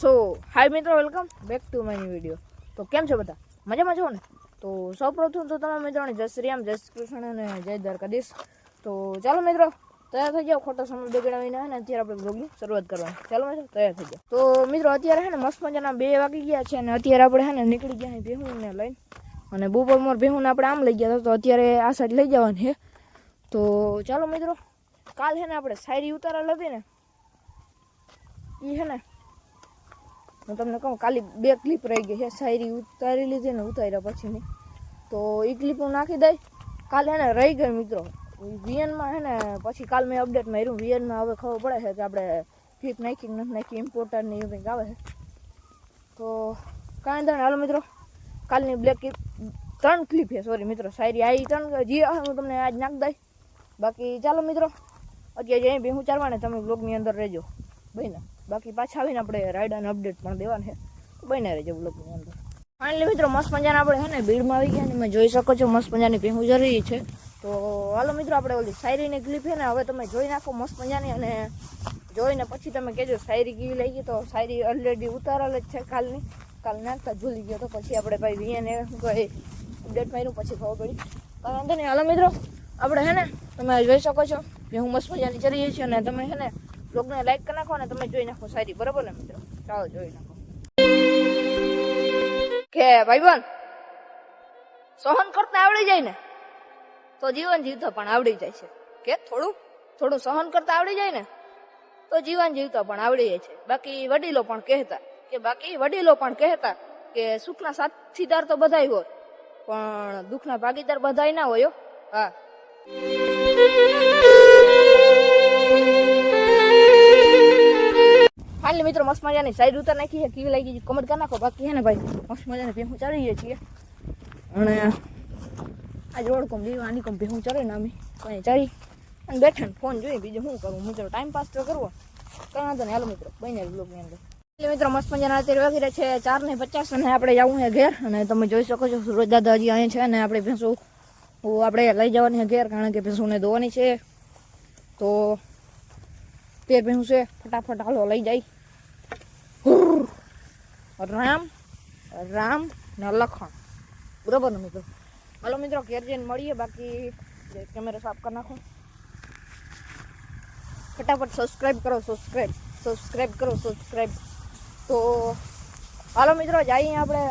સો hi મિત્રો welcome back to my video તો કેમ છો બધા? મજામાં છો ને? તો સૌપ્રથમ તો તમે મિત્રોને જય શ્રી રામ, જય શ્રી કૃષ્ણ અને જય દ્વારકાધીશ. તો ચાલો મિત્રો, તૈયાર થઈ જાઓ, ખોટો સમય બગડાવીને હે ને, અત્યારે આપણે બ્લોગની શરૂઆત કરવાની. ચાલો મિત્રો, તૈયાર થઈ જાઓ. તો મિત્રો, અત્યારે હે ને, મસ્ત મજાના બે વાગી ગયા છે અને અત્યારે આપણે હે ને, નીકળી ગયા ભેહુંને લઈને. અને બપોર મોર ભેહુંને આપણે આમ લઈ ગયા હતા, તો અત્યારે આ સાઈડ લઈ જવાની છે. તો ચાલો મિત્રો, કાલ હે ને, આપણે શાયરી ઉતારા હતી ને એ છે ને હું તમને કહું, કાલી બે ક્લિપ રહી ગઈ છે. શાયરી ઉતારી લીધી ને ઉતાર્યા પછીની તો એ ક્લિપ હું નાખી દઈ કાલે એને રહી ગઈ મિત્રો. વીએનમાં છે ને પછી કાલ મેં અપડેટ માર્યું. વીએનમાં હવે ખબર પડે છે કે આપણે ક્લિપ નાખી નથી નાખી ઇમ્પોર્ટન્ટ એવું કંઈક આવે છે. તો કાંઈ નહીં. હાલો મિત્રો. કાલની બ્લેક ક્લિપ ત્રણ ક્લિપ છે. સોરી મિત્રો, શાયરી આવી ત્રણ જે, હું તમને આજ નાખી દઈ બાકી ચાલો મિત્રો, અત્યારે અહીં બી હું ચાલવાને. તમે બ્લોગની અંદર રહેજો. ભાઈ બાકી પાછા આવીને આપણે રાઈડ અને અપડેટ પણ દેવા છે. બને રહેજો બ્લોગની અંદર. ફાઇનલી મિત્રો, મસ્ત મજાના આપણે છે ને ભીડમાં આવી ગયા ને તમે જોઈ શકો છો, મસ્ત મજાની ભેહું જરૂરી છે. તો હાલો મિત્રો, આપણે ઓલી શાયરીની ક્લિપ છે ને, હવે તમે જોઈ નાખો મસ્ત મજાની અને જોઈને પછી તમે કહેજો શાયરી કેવી લાગી તો શાયરી ઓલરેડી ઉતારેલ જ છે કાલની. કાલ નાખતા ભૂલી ગયો તો પછી આપણે ભાઈ વીએને શું અપડેટ માર્યું, પછી ખબર પડી. વાંધો નહીં. હાલો મિત્રો, આપણે હે ને, તમે જોઈ શકો છો ભેહું મસ્ત મજાની ચરીએ છીએ અને તમે છે ને બ્લોગને લાઈક કરી નાખો અને તમે જોઈ નાખો શાયરી બરાબર ને મિત્રો? ચાલો જોઈ નાખો. કે ભાઈ બન સહન કરતા આવડી જાય ને? તો જીવન જીવતા પણ આવડી જાય છે. કે થોડું? થોડું સહન કરતા આવડી જાય ને? તો જીવન જીવતા પણ આવડી જાય છે. બાકી વડીલો પણ કહેતા કે, બાકી વડીલો પણ કહેતા કે, સુખના સાથીદાર તો બધાય હોય, પણ દુઃખના ભાગીદાર બધાય ના હોય હો. મિત્રો, મસ્ત મજાની સાઈડ ઉતાર નાખી છે, કેવી લાગી કમેન્ટ કરી નાખો. બાકી હે ને ભાઈ, મસ્ત મજાની ભેહું ચાલીએ છીએ અને આજ રોડ કોમ દીવા આની કોમ ભેહું ચાલે ને અમે કઈ ચાલી. અને બેઠા ફોન જોઈ, બીજું શું કરું? મિત્રો ટાઈમ પાસ તો કરવો. કઈ વાંધો નહીં. હાલો મિત્રો બને બ્લોગની અંદર. એટલે મિત્રો, મસ્ત મજાના અત્યારે વાગી રહ્યા છે ચાર ને પચાસ અને આપણે જવું છે ઘેર. અને તમે જોઈ શકો છો, સુરજ દાદા હજી અહીંયા છે અને આપણે ભેંસું આપણે લઈ જવાની છે ઘેર, કારણ કે ભેંસુને ધોવાની છે. તો તે ભેંસું છે ફટાફટ હાલો લઈ જાય. રામ રામ ને લખણ બરોબર ને મિત્રો હાલો મિત્રો ઘેર જઈને મળીએ બાકી કેમેરા સાફ કરી નાખો ફટાફટ સબસ્ક્રાઇબ કરો સબસ્ક્રાઇબ સબસ્ક્રાઇબ કરો સબસ્ક્રાઇબ તો હાલો મિત્રો જઈએ આપણે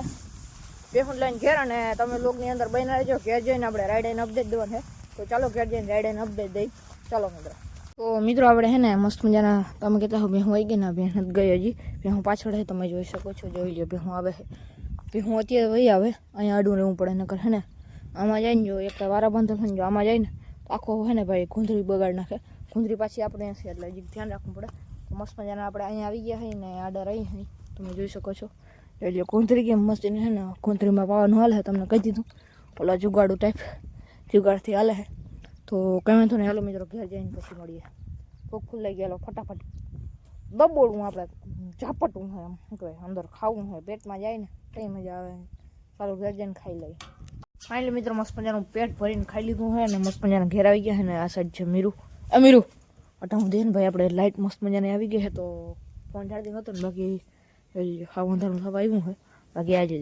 બેહુન લઈને ઘેર અને તમે લોગની અંદર બની રહેજો ઘેર જઈને આપણે રાઈડ એન્ડ અપડેટ દેવાનું છે તો ચાલો ઘેર જઈને રાઈડ એન્ડ અપડેટ દઈ ચાલો મિત્રો તો મિત્રો, આપણે હે ને મસ્ત મજાના તમે કહેતા હો, ભેહું આવી ગઈ ને બેન નથી ગઈ હજી. ભેહું પાછળ છે તમે જોઈ શકો છો, જોઈ લો ભેહું આવે છે ભેહું અત્યારે વહી આવે, અહીંયા આડું રહેવું પડે, નકર હે ને, આમાં જઈને જો, એક વારા બંધ ને, જો આમાં જાય ને આખો હે ને ભાઈ ગુંદરી બગાડ નાખે. ગુંદરી પાછી આપણે હશે એટલે હજી ધ્યાન રાખવું પડે. મસ્ત મજાના આપણે અહીંયા આવી ગયા હોય ને આડા રહી હોય તમે જોઈ શકો છો. એટલે ગુંદરી કેમ મસ્ત એને હે ને, ગુંદરીમાં પાવાનું હાલે હે, તમને કહી દીધું. પેલા જુગાડું ટાઈપ જુગાડથી હાલે છે તો કંઈ વાંધો નહીં હાલો મિત્રો, ઘેર જઈને પછી મળીએ. તો ખુલ્લાઈ ગયેલો ફટાફટ. દબોડવું આપણે ઝાપટવું હોય એમ, શું કહેવાય, અંદર ખાવું હોય, પેટમાં જાય ને કઈ મજા આવે. સારું ઘેર જઈને ખાઈ લઈએ. ફાઇનલી મિત્રો, મસ્ત મજાનું પેટ ભરીને ખાઈ લીધું હોય ને, મસ્ત મજાના ઘેર આવી ગયા છે ને, આ સાઈડ છે મીરું. એ મીરું, અટા હું દેન ભાઈ, આપણે લાઇટ મસ્ત મજાની આવી ગઈ છે તો ફોન ચાર્જિંગ હતો ને, બાકી હા અંધારું થવા આવ્યું હોય બાકી આજે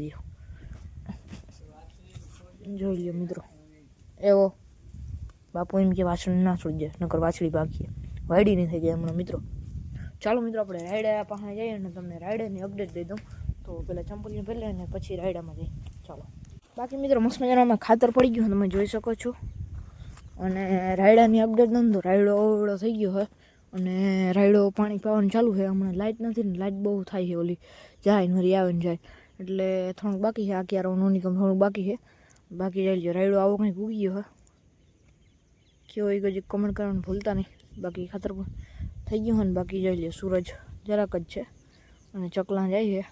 દઉં જોઈ લ્યો, મિત્રો. એવો બાપુ એમ કે વાસણ ના છોડી જાય નકર વાછડી ભાગીએ વાયડી નહીં થઈ જાય હમણાં, મિત્રો. ચાલો, મિત્રો, આપણે રાયડા પાસે જઈએ અને તમને રાયડાની અપડેટ દઈ દઉં. તો પહેલાં ચંપલીને પહેલે અને પછી રાયડામાં જઈએ. ચાલો. બાકી, મિત્રો, મસ્ત મજાનામાં ખાતર પડી ગયું તમે જોઈ શકો છો. અને રાયડાની અપડેટ દઉં તો રાયડો ઓવડો થઈ ગયો હોય. અને રાયડો પાણી પાવાનું ચાલુ છે હમણાં લાઇટ નથી ને લાઇટ બહુ થાય છે ઓલી. જાય ને વળી આવે ને જાય. એટલે થોડુંક બાકી છે, આ ક્યારે નોની કમ થોડુંક બાકી છે. બાકી જાય રાયડો આવો કંઈક ઉગી ગયો હોય. કેવો એ ગજી કમેન્ટ કરવાનું ભૂલતા નહીં. બાકી ખાતર પણ થઈ ગયું હોય ને બાકી જોઈ લે સૂરજ જરાક જ છે. અને ચકલા જાય છે.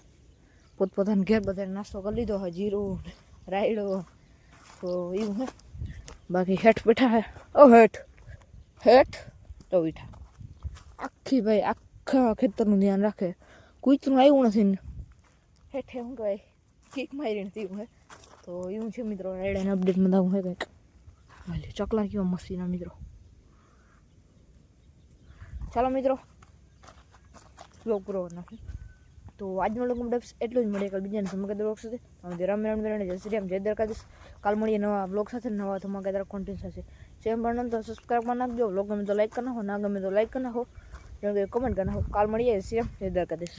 પોતપોતાના ઘેર બધાને નાસ્તો કરી લીધો હોય, જીરું, રાયડો, તો એવું હે. બાકી હેઠ બેઠા હે. ઓ, હેઠ હેઠ, તો બેઠા. આખી ભાઈ, આખા ખેતરનું ધ્યાન રાખે. કૂતરું આવ્યું નથી ને. હેઠે શું કહેવાય? કીક મારી નથી એવું હે. તો એવું છે મિત્રો, રાયડાને અપડેટમાં દાવું હે કંઈક. હાલે ચકલા કેવા મસ્તીના મિત્રો ચાલો મિત્રો બ્લોગ પૂરો નાખી તો આજનો લોકો ડબ્સ એટલું જ મળીએ કાલ બીજાને ધમાકેદાર બ્લોગ સાથે અમે રામ રામ રામ જય શ્રી રામ જય દ્વારકાધીશ કાલ મળીએ નવા બ્લોગ સાથે નવા ધમાકેદાર કોન્ટેન્ટ સાથે જેમ પણ તો સબસ્ક્રાઈબ કરી નાખજો બ્લોગ ગમે તો લાઈક કરી નાખો ના ગમે તો લાઈક કરી નાખો કમેન્ટ કરી નાખો કાલ મળીએ શ્રી રામ જય દ્વારકાધીશ